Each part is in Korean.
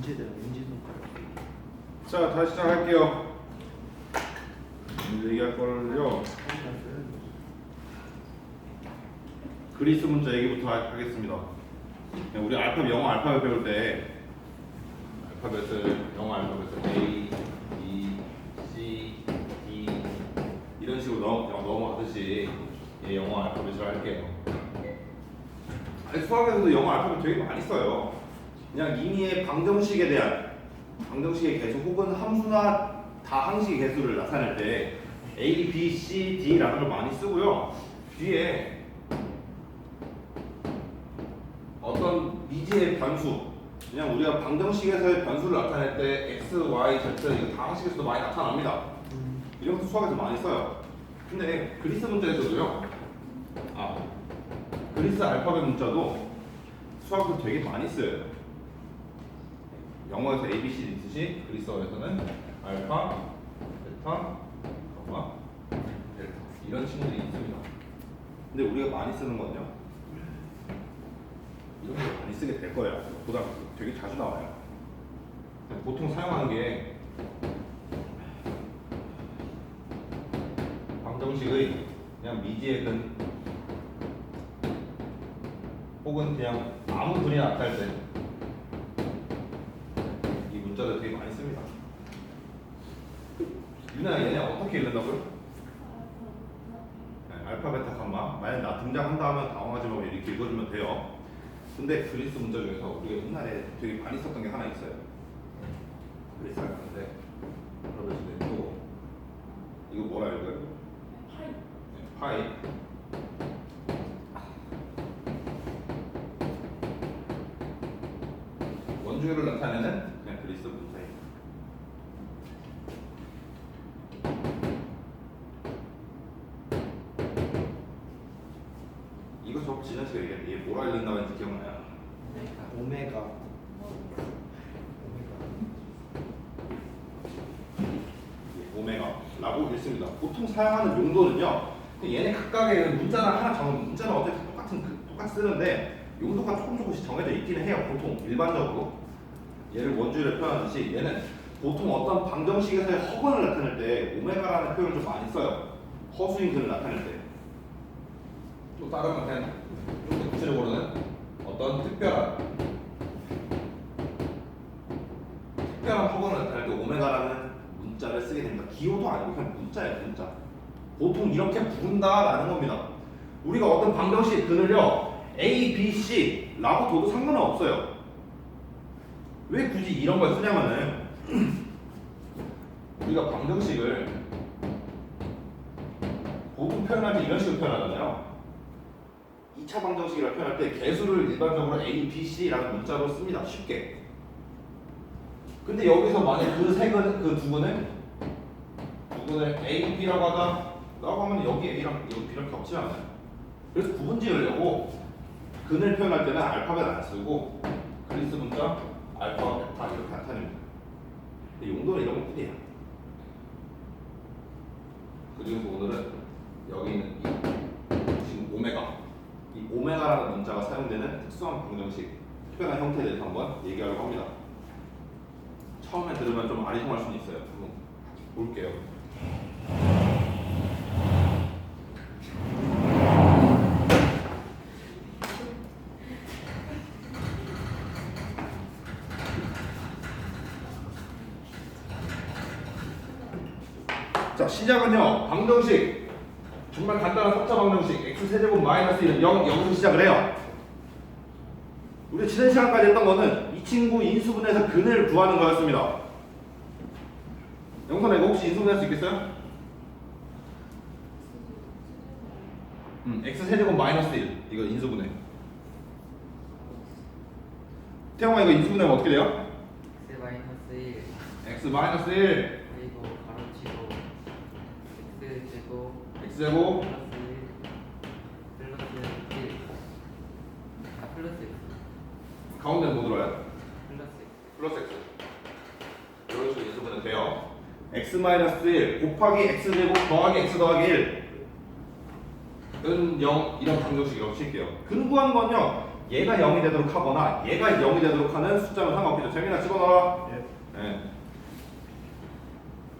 문제대로 인지손가락 자 다시 시작할게요. 오늘 얘기할 거를요. 그리스 문자 얘기부터 하- 하겠습니다. 그냥 우리 알파벳 영어 알파벳 배울 때 알파벳을 영어 알파벳을 A, B, C, D 이런 식으로 넘, 넘어가듯이 예, 영어 알파벳을 할게요. 아니, 수학에서도 영어 알파벳 되게 많이 써요. 그냥 임의의 방정식에 대한 방정식의 개수 혹은 함수나 다항식의 개수를 나타낼 때 A, B, C, D라는 걸 많이 쓰고요. 뒤에 어떤 미지의 변수 그냥 우리가 방정식에서의 변수를 나타낼 때 X, Y, Z 이거 다항식에서도 많이 나타납니다. 이런 것도 수학에서 많이 써요. 근데 그리스 문자에서도요. 아 그리스 알파벳 문자도 수학에서 되게 많이 써요. 영어에서 A, B, C 있듯이 그리스어에서는 알파, 베타, 가마, 델타 이런 친구들이 있습니다. 근데 우리가 많이 쓰는 건요. 이런 걸 많이 쓰게 될 거예요. 보다 되게 자주 나와요. 보통 사용하는 게 방정식의 그냥 미지의 근 혹은 그냥 아무 근이 나타날 때이 문자들 되게 많이 씁니다. 유나 얘네 어떻게 읽는다고요? 네, 알파, 베타, 감마. 만약 나 등장한다 하면 당황하지 말고 이렇게 읽어주면 돼요. 근데 그리스 문자 중에서 우리가 옛날에 되게 많이 썼던 게 하나 있어요. 그리스 알파인데 그러면 또 이거 뭐라 읽어요? 네, 파이을 나타내는 그냥 그리스 문자예요. 이거 저 지난 시간에 얘기했는데 얘 뭐라 읽는다고 했는지 기억나요? 오메가 오메가 예, 오메가 라고 읽습니다. 보통 사용하는 용도는요. 얘네 각각의 문자를 하나 정한 문자는 어쨌든 똑같은 그- 똑같이 쓰는데 용도가 조금 조금씩 정해져 있기는 해요. 보통 일반적으로 얘를 원주율에 표현하듯이 얘는 보통 어떤 방정식에서의 허근을 나타낼 때 오메가라는 표현을 좀 많이 써요. 허수인 근을 나타낼 때. 또 다른 건는 좀더 구체적으로는 어떤 특별한 특별한 허근을 나타낼 때 오메가라는 문자를 쓰게 됩니다. 기호도 아니고 그냥 문자예요, 문자. 보통 이렇게 부른다라는 겁니다. 우리가 어떤 방정식 근을요 A, B, C라고 둬도 상관은 없어요. 왜 굳이 이런 걸 쓰냐면은 우리가 방정식을 보통 표현할 때 이런 식으로 표현하잖아요. 2차 방정식이라 표현할 때 개수를 일반적으로 A, B, C라는 문자로 씁니다. 쉽게. 근데 여기서 만약 그세 근, 그두 근을 A, B라고 하다 라고 하면 여기 A랑 여기 B랑 겹지 않아요. 그래서 구분 지으려고 근을 표현할 때는 알파벳 안 쓰고 그리스 문자 알파, 베타 이렇게 나타냅니다. 근데 용도는 이런 것뿐이에요. 그리고 오늘은 여기 있는 이 지금 오메가 이 오메가라는 문자가 사용되는 특수한 방정식 특별한 형태에 대해서 한번 얘기하려고 합니다. 처음에 들으면 좀 아리송할 수는 있어요. 한번 볼게요. 자 시작은요 방정식 정말 간단한 3차 방정식 x 세제곱 마이너스 1은 0 0에서 시작을 해요 우리 지난 시간까지 했던 거는 이 친구 인수분해에서 근을 구하는 거였습니다. 영선아 이거 혹시 인수분해할 수 있겠어요? 음, x 세제곱 마이너스 1 이거 인수분해. 태영아 이거 인수분해하면 어떻게 돼요? x 마이너스 1 x 마이너스 1 그리고 가로치고 x 제곱 x 제곱 플러스 1 플러스 1 아 플러스 x 가운데는 뭐 들어요? 플러스 x 이런 식으로 인수분해 돼요 x 마이너스 1 곱하기 x 제곱 더하기 x 더하기 1 은 0 이런 방정식이라고 칠게요 근구하는 건요 얘가 0이 되도록 하거나 얘가 0이 되도록 하는 숫자는 상관없겠죠. 재민아 집어넣어라. 예. 예.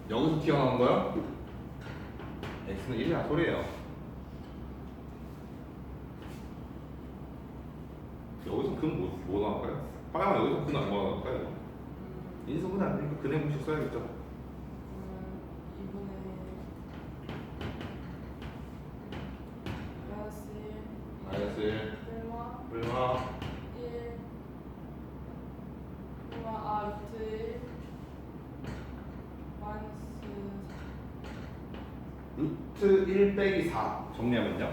여기서 튀어나온 거야? x는 1이야 소리예요. 여기서 근뭐 뭐 나올까요? 화양아 여기서 근안 뭐 나올까요? 인수분해 안 되니까 근해 공식 써야겠죠. 마이너스 1 얼마 루트 1 빼기 4 정리하면요.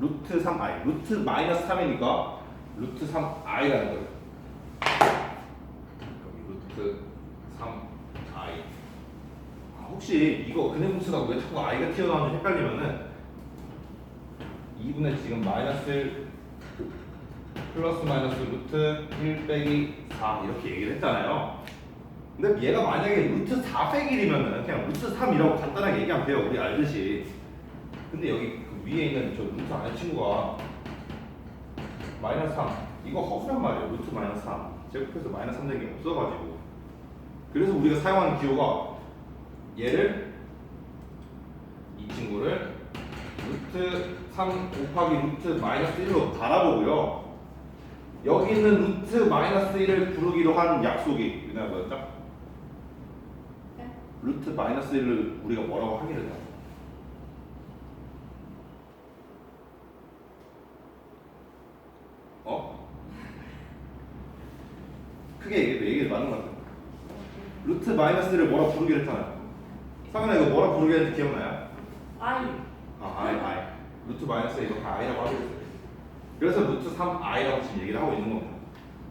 루트 3i 루트 마이너스 3이니까 루트 3i라는 거예요. 루트 3i 아, 혹시 이거 근해분수가 왜 자꾸 i가 튀어나오는지 헷갈리면은 2분의 지금 마이너스 1 플러스 마이너스 루트 1 빼기 4 이렇게 얘기를 했잖아요. 근데 얘가 만약에 루트 4 빼기 1이면은 그냥 루트 3이라고 간단하게 얘기하면 돼요. 우리 알듯이. 근데 여기 그 위에 있는 저 루트 안에 친구가 마이너스 3 이거 허수란 말이에요. 루트 마이너스 3 제곱해서 마이너스 3 되는 게 없어가지고 그래서 우리가 사용하는 기호가 얘를 이 친구를 루트 3 곱하기 루트 마이너스 1로 바라보고요. 여기 있는 루트 마이너스 1을 부르기로 한 약속이 그냥 뭐였죠? 루트 마이너스 1을 우리가 뭐라고 하기로 했죠? 어? 크게 얘기해도 얘기 맞는 것 같아요. 루트 마이너스 1을 뭐라 부르기로 했잖아요. 상현아 이거 뭐라 부르기로 했는지 기억나요? 아, i, i. 루트 마이너스 이거 다 i라고 하기로 했어요. 그래서 루트 3i라고 지금 얘기를 하고 있는 겁니다.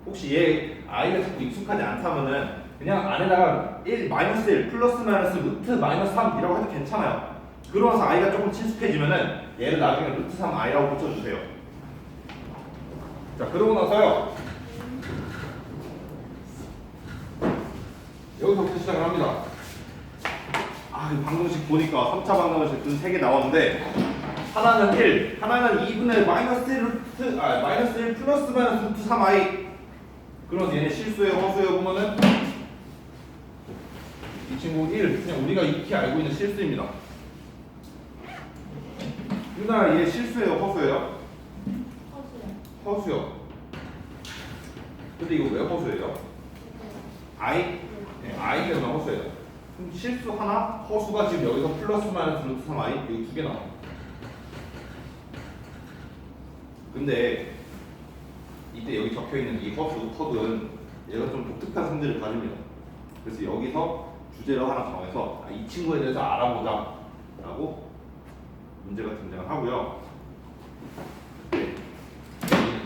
혹시 얘 i가 자꾸 익숙하지 않다면은 그냥 안에다가 1 마이너스 1 플러스 마이너스 루트 마이너스 3이라고 해도 괜찮아요. 그러면서 i가 조금 친숙해지면은 얘를 나중에 루트 3i라고 붙여주세요. 자 그러고 나서요. 여기서부터 시작을 합니다. 아, 이 방정식 보니까 3차 방정식 든 3개 나왔는데 하나는 1, 하나는 2분의 마이너스 1 루트, 아, 마이너스 1 플러스 마이너스 루트 3i 그러면 얘네 실수예요, 허수예요 보면은 이 친구 1, 그냥 우리가 익히 알고 있는 실수입니다. 유나 얘 실수예요, 허수예요? 허수요. 근데 이거 왜 허수예요? i? 네, i 때문에 허수예요. 그럼 실수 하나, 허수가 지금 여기서 플러스 마이너스 루트 3i 여기 두 개 나와. 근데 이때 여기 적혀 있는 이 허수 턱은 얘가 좀 독특한 성질을 가집니다. 그래서 여기서 주제를 하나 정해서 아, 이 친구에 대해서 알아보자라고 문제가 등장을 하고요.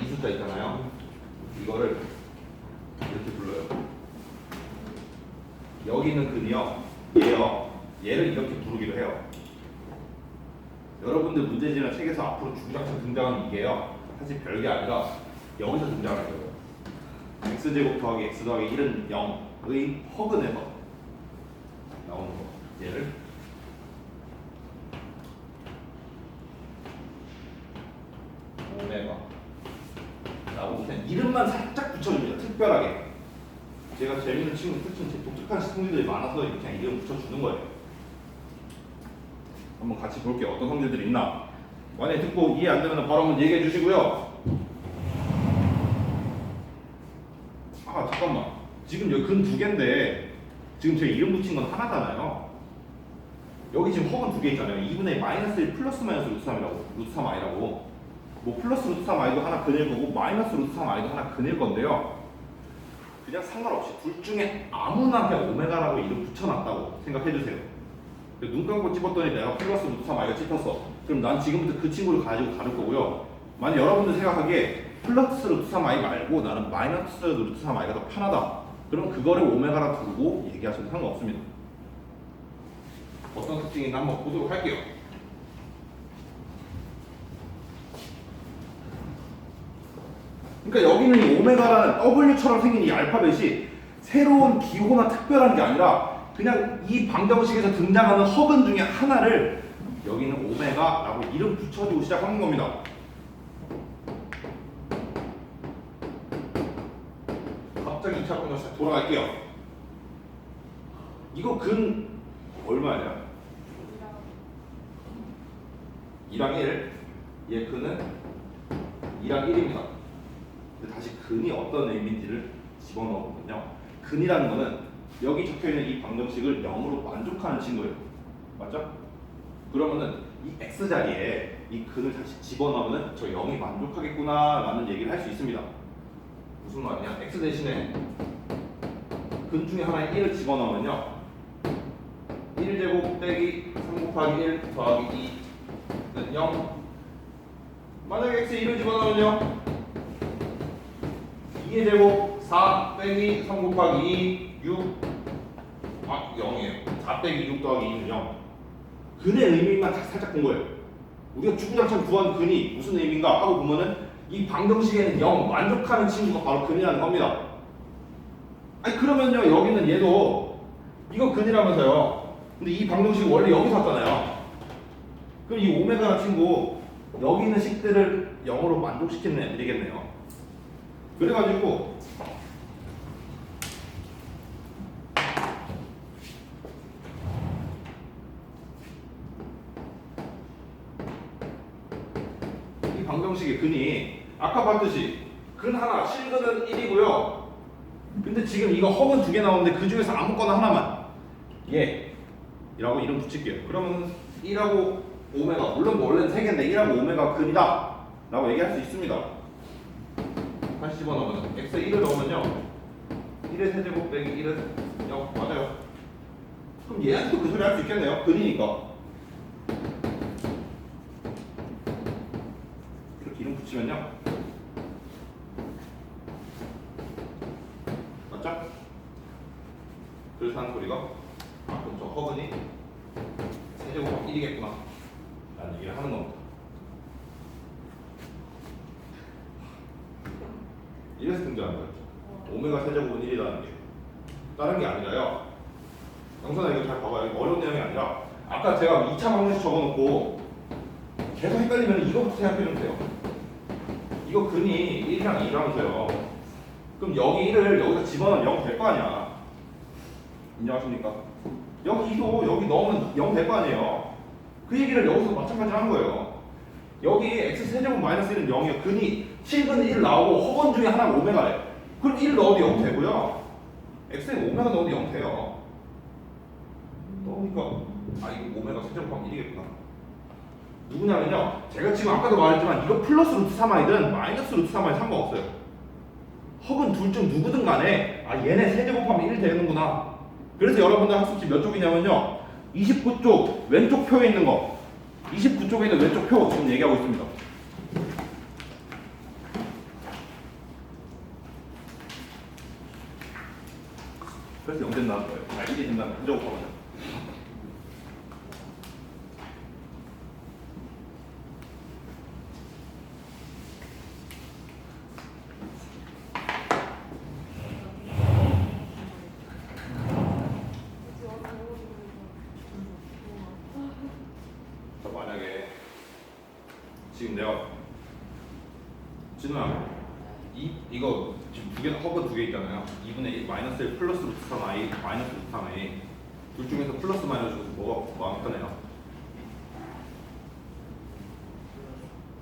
이 숫자 있잖아요. 이거를 이렇게 불러요. 여기 있는 근이요, 얘요, 얘를 이렇게 부르기로 해요. 여러분들 문제지나 책에서 앞으로 주구장창 등장하는 이게요. 사실 별게 아니라 여기서 등장하는 거예요. x 제곱 더하기 x 더하기 1은 0의 허근에서 나오는 거. 얘를 오메가 라고 그냥 이름만 살짝 붙여줍니다. 특별하게. 제가 재밌는 친구, 특히 독특한 성질들이 많아서 그냥 이름 붙여주는 거예요. 한번 같이 볼게요. 어떤 성질들이 있나. 만약에 듣고 이해 안 되면 바로 한번 얘기해 주시고요. 아 잠깐만. 지금 여기 근 두 개인데 지금 제 이름 붙인 건 하나잖아요. 여기 지금 허근 두개 있잖아요. 2분의 마이너스 1 플러스 마이너스 루트 3이라고 루트 3i라고. 뭐 플러스 루트 3i도 하나 근일 거고 마이너스 루트 3i도 하나 근일 건데요. 그냥 상관없이 둘 중에 아무나 그냥 오메가라고 이름 붙여놨다고 생각해 주세요. 눈 감고 찝었더니 내가 플러스 루트 3i가 찝혔어. 그럼 난 지금부터 그 친구를 가지고 가를 거고요. 만약 여러분들 생각하기에 플러스 루트 3i 말고 나는 마이너스 루트 3i가 더 편하다. 그럼 그거를 오메가라 두고 얘기하셔도 상관없습니다. 어떤 특징인지 한번 보도록 할게요. 그러니까 여기는 이 오메가라는 W처럼 생긴 이 알파벳이 새로운 기호나 특별한 게 아니라 그냥 이 방정식에서 등장하는 허근 중에 하나를 여기는 오메가라고 이름 붙여주고 시작하는 겁니다. 갑자기 2차 방정식 돌아갈게요. 이거 근 얼마야? 2랑 1. 얘 근은 2랑 1입니다. 근데 다시 근이 어떤 의미인지를 집어넣어보면요. 근이라는 거는 여기 적혀 있는 이 방정식을 0으로 만족하는 친구예요. 맞죠? 그러면은 이 x 자리에 이 근을 다시 집어넣으면 저 0이 만족하겠구나 라는 얘기를 할 수 있습니다. 무슨 말이냐? x 대신에 근 중에 하나의 1을 집어넣으면요. 1제곱 빼기 3 곱하기 1 더하기 2는 0 만약에 x 1을 집어넣으면요 2의 제곱 4 빼기 3 곱하기 2 6 아, 0이에요. 4 빼기 6 더하기 2는 0 근의 의미만 다- 살짝 본 거예요. 우리가 주구장창 구한 근이 무슨 의미인가 하고 보면은 이 방정식에는 0 만족하는 친구가 바로 근이라는 겁니다. 아니 그러면요 여기는 얘도 이거 근이라면서요. 근데 이 방정식이 원래 여기서 왔잖아요. 그럼 이 오메가라는 친구 여기 있는 식들을 0으로 만족시키는 애들이겠네요 그래가지고 이 방정식의 근이 아까 봤듯이 근 하나 실근은 1이고요. 근데 지금 이거 허근 두개 나오는데 그 중에서 아무거나 하나만. 예. 이라고 이름 붙일게요. 그러면 1하고 오메가 물론 뭐 원래는 3개인데 1하고 오메가 근이다. 라고 얘기할 수 있습니다 다시 집어넣으면 x 1을 넣으면요. 1의 세제곱 빼기 1은 0 맞아요. 그럼 얘한테도 그 소리 할 수 있겠네요. 근이니까. 이렇게 이름 붙이면요. 맞죠? 그래서 하는 소리가 아 그럼 저 허근이 세제곱 1이겠구나 라는 얘기를 하는 겁니다 이래서 등장하는 거죠 오메가 세제곱은 1이라는 게 다른 게 아니라요 영선아 이거 잘 봐봐요 이거 어려운 내용이 아니라 아까 제가 2차 방정식 적어놓고 계속 헷갈리면 이거부터 생각해주면 돼요. 이거 근이 1이랑 2라면서요. 그럼 여기 1을 여기다 집어넣으면 0 될 거 아니야. 인정하십니까? 여기 2도 여기 넣으면 0 될 거 아니에요. 그 얘기를 여기서 마찬가지로 하는 거예요. 여기 x 세제곱 마이너스 1은 0이에요. 근이 7근 1 나오고 허건 중에 하나가 오메가래. 그럼 1 넣어도 0 되고요. x에 오메가 넣어도 0 돼요. 넣으니까 아 이거 오메가 세제곱하면 1이겠구나 누구냐면요. 제가 지금 아까도 말했지만 이거 플러스 루트 3i든 마이너스 루트 3i 상관없어요. 허근 둘중 누구든 간에 아 얘네 세제곱하면 1 되는구나. 그래서 여러분들 학습지 몇 쪽이냐면요. 29쪽 왼쪽 표에 있는 거. 29쪽에 있는 왼쪽 표 지금 얘기하고 있습니다. 그래서 영된 나온 거예요. 아 1이 된다면 세제곱하면 자 만약에 지금 내가 진우야 이 이거 지금 두개 허브 두 개 있잖아요 2분의 1 마이너스 1 플러스 루트 3i 마이너스 루트 3i 둘 중에서 플러스 마이너스 뭐가 마음 편해요?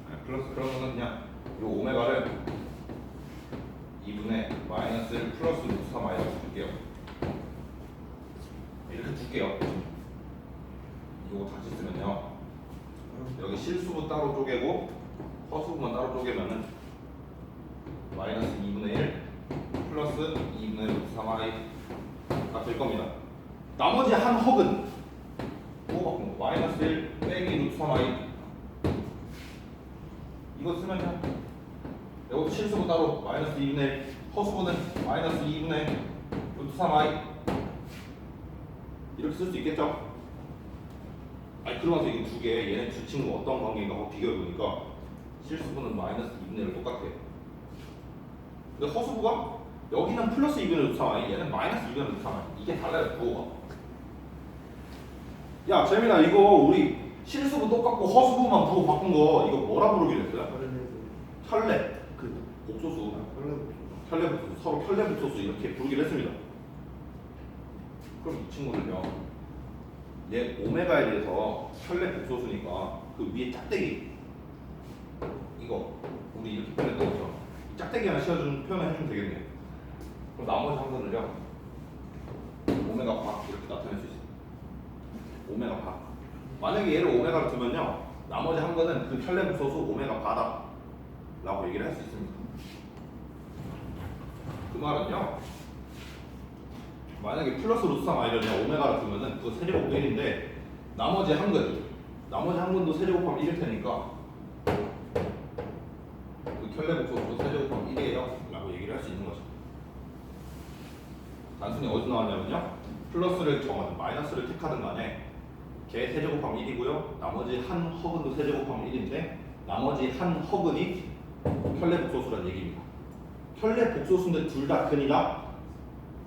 네, 플러스 그러면은 그냥 이 오메가를 2분의 마이너스 1 플러스 루트 3i라고 줄게요. 이렇게 줄게요. 이거 다시 쓰면요. 여기 실수부 따로 쪼개고 허수부만 따로 쪼개면은 마이너스 2분의 1 플러스 2분의 루트 3i가 될 겁니다. 나머지 한 헉은 뭐 마이너스 1 빼기 루트 3i 이거 쓰면요 여기 실수부 따로 마이너스 2분의 1 허수부는 마이너스 2분의 루트 3i 이렇게 쓸 수 있겠죠? 아니 그러면서 이게 두 개 얘네 두 친구 어떤 관계인가 한번 비교해 보니까 실수부는 마이너스 2분의 1 똑같아. 근데 허수부가 여기는 플러스 2분의 루트 3i 얘는 마이너스 2분의 루트 3i 이게 달라요 부호가. 야 재민아 이거 우리 실수부 똑같고 허수부만 부호 바꾼 거 이거 뭐라 부르기로 했어요? 혈례 그 옥수수 원래 혈내 복소수 서로 혈내 복소수 이렇게 부르기로 했습니다. 그럼 이 친구는요. 얘 오메가에 대해서 혈내 복소수니까 그 위에 짝대기 이거 우리 이렇게 표현했던 거죠. 이 짝대기 하나 씌워준 표현을 해주면 되겠네요. 그럼 나머지 한 번을요. 오메가 박 이렇게 나타낼 수 있어요. 오메가 박. 만약에 얘를 오메가로 두면요. 나머지 한 거는 그 혈내 복소수 오메가 바다 라고 얘기를 할 수 있습니다. 그 말은요. 만약에 플러스 3 아이를 오메가로 두면은 그거 세제곱 1인데 나머지 한 근, 나머지 한 근도 세제곱하면 1일 테니까 그 혈내 복소수도 세제곱하면 1이에요 라고 얘기를 할 수 있는 거죠. 단순히 어디서 나왔냐면요. 플러스를 정하든 마이너스를 택하든 간에 걔 세제곱하면 1이고요. 나머지 한 허근도 세제곱하면 1인데 나머지 한 허근이 혈내 복소수란 얘기입니다. 혈내 복소수인데 둘 다 근이다.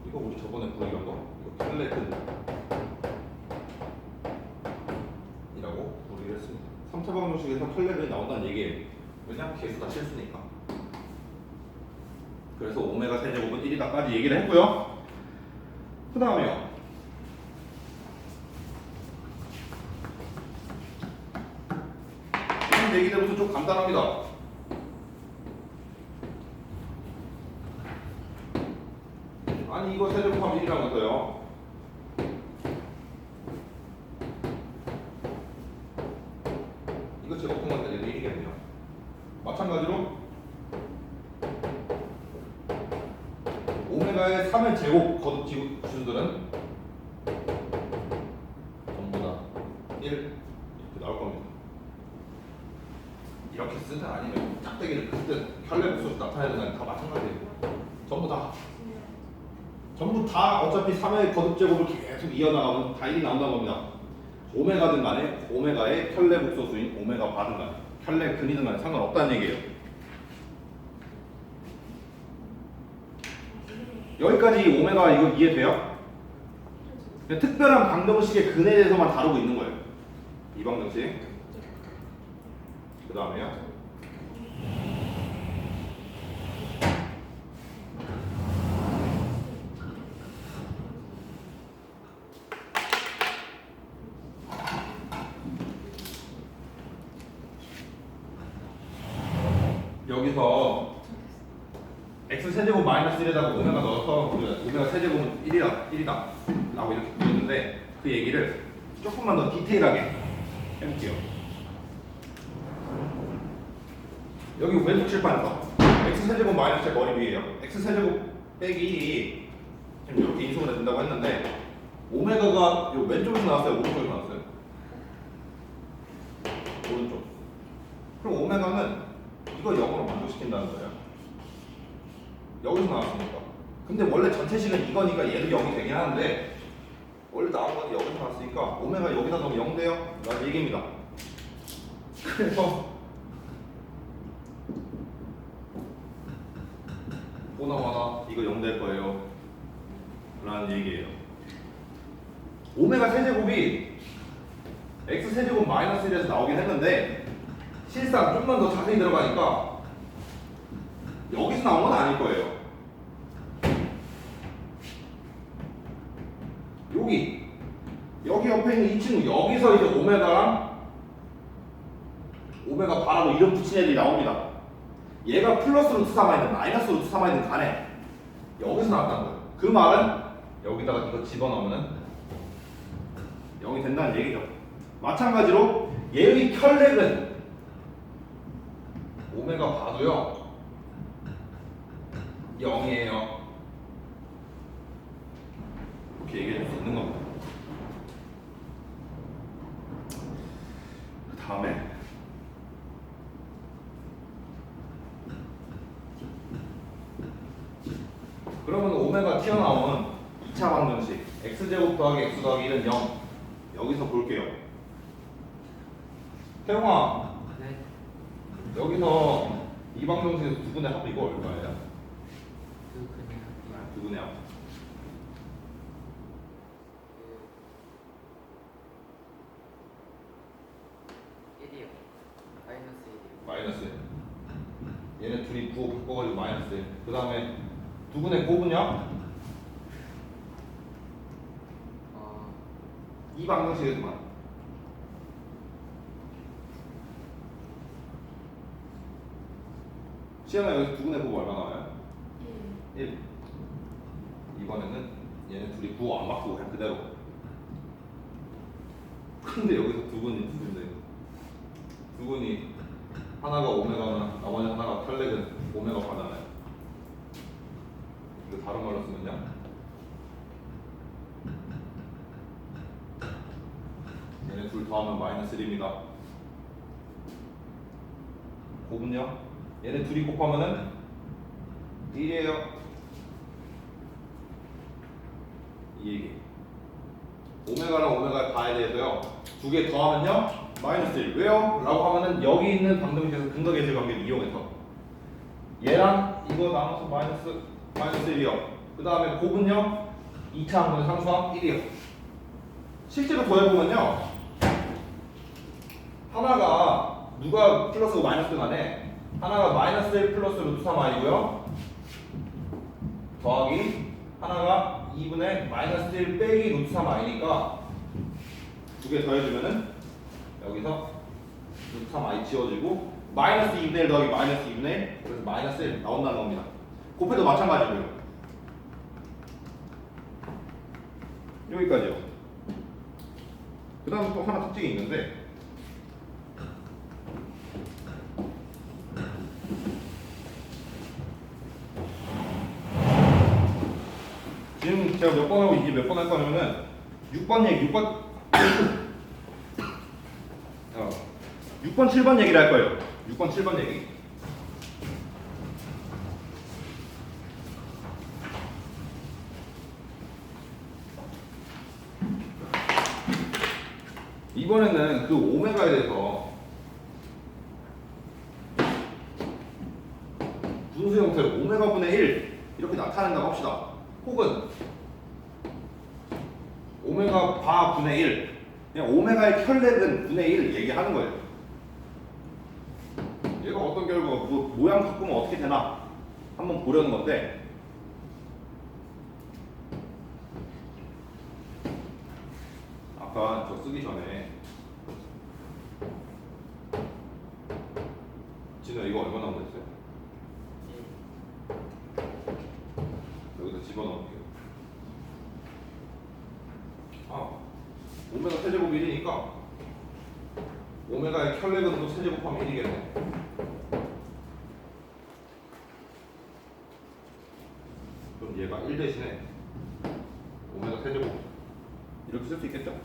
이거 우리 저번에 한 거. 이거 혈내 근. 이라고 부르기로 했습니다. 3차 방정식에서 혈내 근이 나온다는 얘기예요. 왜냐? 개수 다 실수니까. 그래서 오메가 세제곱은 1이다까지 얘기를 했고요. 그 다음에요. 이런 얘기들부터 좀 간단합니다. 아니 이거 세제곱하면 1이라면서요. 이거 제곱하면 얘도 1이겠네요. 마찬가지로 오메가의 3의 제곱 거듭 지- 지수들은 전부 다 1 이렇게 나올 겁니다. 이렇게 쓰든 아니면 짝대기를 긋든 혈내 복수 나타내든 간에 다 마찬가지예요. 전부 다 전부 다 어차피 3의 거듭 제곱을 계속 이어나가면 다 1이 나온다는 겁니다. 오메가든 간에 오메가의 혈내 복소수인 오메가 바든 간에 혈내 근이든 간에 상관없다는 얘기예요. 여기까지 오메가 이거 이해돼요? 특별한 방정식의 근에 대해서만 다루고 있는 거예요. 이 방정식. 그 다음에요. 여기서 x 세제곱 마이너스 1에다가 오메가 넣어서 우리가 오메가 세제곱은 1이다, 1이다 라고 이렇게 보였는데 그 얘기를 조금만 더 디테일하게 해볼게요 여기 왼쪽 칠판에서 x 세제곱 마이너스 의 머리 위에요 x 세제곱 빼기 1이 지금 이렇게 인수분해 된다고 했는데 오메가가 요 왼쪽에서 나왔어요 오른쪽에서 나왔어요 오른쪽 그럼 오메가는 이거 0으로 만족시킨다는 거예요 여기서 나왔으니까. 근데 원래 전체식은 이거니까 얘도 0이 되긴 하는데 원래 나온 건 여기서 나왔으니까 오메가 여기다 넣으면 0 돼요? 라는 얘기입니다. 그래서 보나마나 이거 0 될 거예요. 라는 얘기예요. 오메가 세제곱이 x 세제곱 마이너스 1에서 나오긴 했는데 실상 좀만 더 자세히 들어가니까 여기서 나온 건 아닐 거예요. 여기 여기 옆에 있는 이 친구 여기서 이제 오메가랑 오메가 바라고 이름 붙인 애들이 나옵니다. 얘가 플러스 루트 3이든 마이너스 루트 3이든 간에 여기서 나왔다는 거예요. 그 말은 여기다가 이거 집어넣으면 0이 된다는 얘기죠. 마찬가지로 얘의 혈렉은 오메가 봐도요 0이에요. 이렇게 얘기해 줄 수 있는 겁니다. 그 다음에 그러면 오메가 튀어나온 2차 방정식 x제곱 더하기 x 더하기 1은 0 여기서 볼게요. 태용아 네. 여기서 이 방정식에서 두 분의 합 이거 얼마예요? 두 분의 합. 그 1이요. 마이너스 1이요. 마이너스 얘네 둘이 부호 바꿔가지고 마이너스 그 다음에 두근의 곱은요? 어, 이 방정식에서만 시연아 여기서 두근의 곱 얼마 나와요? 1 이번에는 얘네 둘이 부호 안 바꾸고 그냥 그대로. 근데 여기서 두근이 두근데 두근이 하나가 오메가나 나머지 하나가 탈렉은 오메가 바잖아요 이거 다른 말로 쓰면요 얘네 둘 더하면 마이너스 1입니다. 곱은요? 얘네 둘이 곱하면은 1이에요. 이 얘기. 오메가랑 오메가 바에 대해서요. 두 개 더하면요? 마이너스 1 왜요? 라고 하면은 여기 있는 방정식에서 근거계실 관계를 이용해서 얘랑 이거 나눠서 마이너스 마이너스 1이요. 그 다음에 곱은요? 2차 항분의 상수항 1이요. 실제로 더해보면요. 하나가 누가 플러스고 마이너스든 간에 하나가 마이너스 1 플러스 루트 3i고요. 더하기 하나가 2분의 마이너스 1 빼기 루트 3i니까 두 개 더해주면은 여기서 루트 3i 지워지고 마이너스 2분의 1 더하기 마이너스 2분의 1 그래서 마이너스 1 나온다는 겁니다 곱해도 마찬가지고요 여기까지요 그 다음 또 하나 특징이 있는데 지금 제가 몇 번 하고 이제 몇 번 할 거냐면은 6번 얘기, 6번 어, 6번, 7번 얘기를 할 거예요. 6번, 7번 얘기. 이번에는 그 오메가에 대해서 분수 형태로 오메가 분의 1 이렇게 나타낸다고 합시다. 혹은 오메가 바 분의 1 그냥 오메가의 혈렉은 분의 1 얘기하는 거예요. 얘가 어떤 결과 뭐, 모양 바꾸면 어떻게 되나 한번 보려는 건데 아까 저 쓰기 전에 진우 이거 얼마 나온다 했어요? 여기다 집어넣을게요. 아, 오메가 세제곱 1이니까 오메가의 또 세제곱하면 1이겠네. 그럼 얘가 1 대신에 오메가 세제곱 이렇게 쓸 수 있겠죠?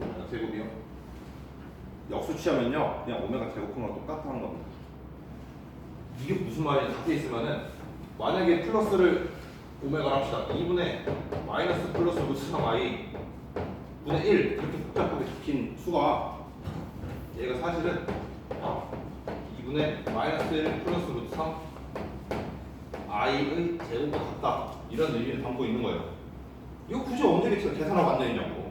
오메가 제곱이요. 역수 취하면요 그냥 오메가 거랑 똑같다는 겁니다. 이게 무슨 말인지 답해 있으면은 만약에 플러스를 오메가로 합시다. 2분의 마이너스 플러스 루트 3i 분의 1 이렇게 복잡하게 적힌 수가 얘가 사실은 2분의 마이너스 1 플러스 루트 3 i의 제곱과 같다 이런 의미를 담고 있는 거예요. 이거 굳이 언제 계산하고 안 되냐고.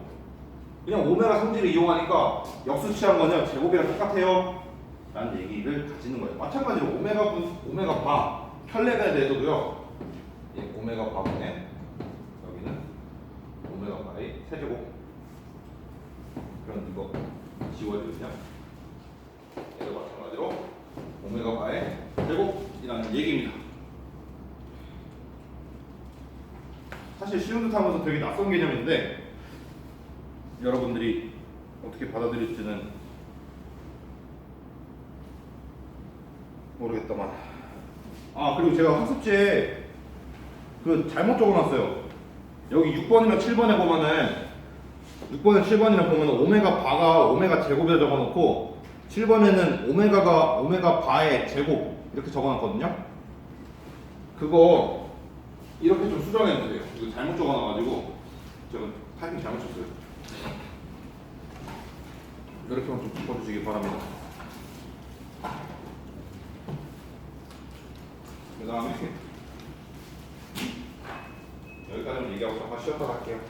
그냥 오메가 성질을 이용하니까 역수 취한 거는 제곱이랑 똑같아요. 라는 얘기를 가지는 거예요. 마찬가지로 오메가 분, 오메가 바, 혈렉에 대해서도요. 이 오메가 바분의 여기는 오메가 바의 세제곱. 그럼 이거 지워지면요. 얘도 마찬가지로 오메가 바의 제곱이라는 얘기입니다. 사실 쉬운 듯 하면서 되게 낯선 개념인데 여러분들이 어떻게 받아들일지는 모르겠다만. 아 그리고 제가 학습지에 그 잘못 적어놨어요. 여기 6번이나 7번에 보면은 6번에 7번이나 보면 오메가 바가 오메가 제곱에 적어놓고 7번에는 오메가가 오메가 바의 제곱 이렇게 적어놨거든요. 그거 이렇게 좀 수정해 주세요. 이거 잘못 적어놔가지고 제가 타이핑 잘못 쳤어요 이렇게만 좀 짚어주시기 바랍니다. 그 다음에 여기까지만 얘기하고 잠깐 쉬었다 갈게요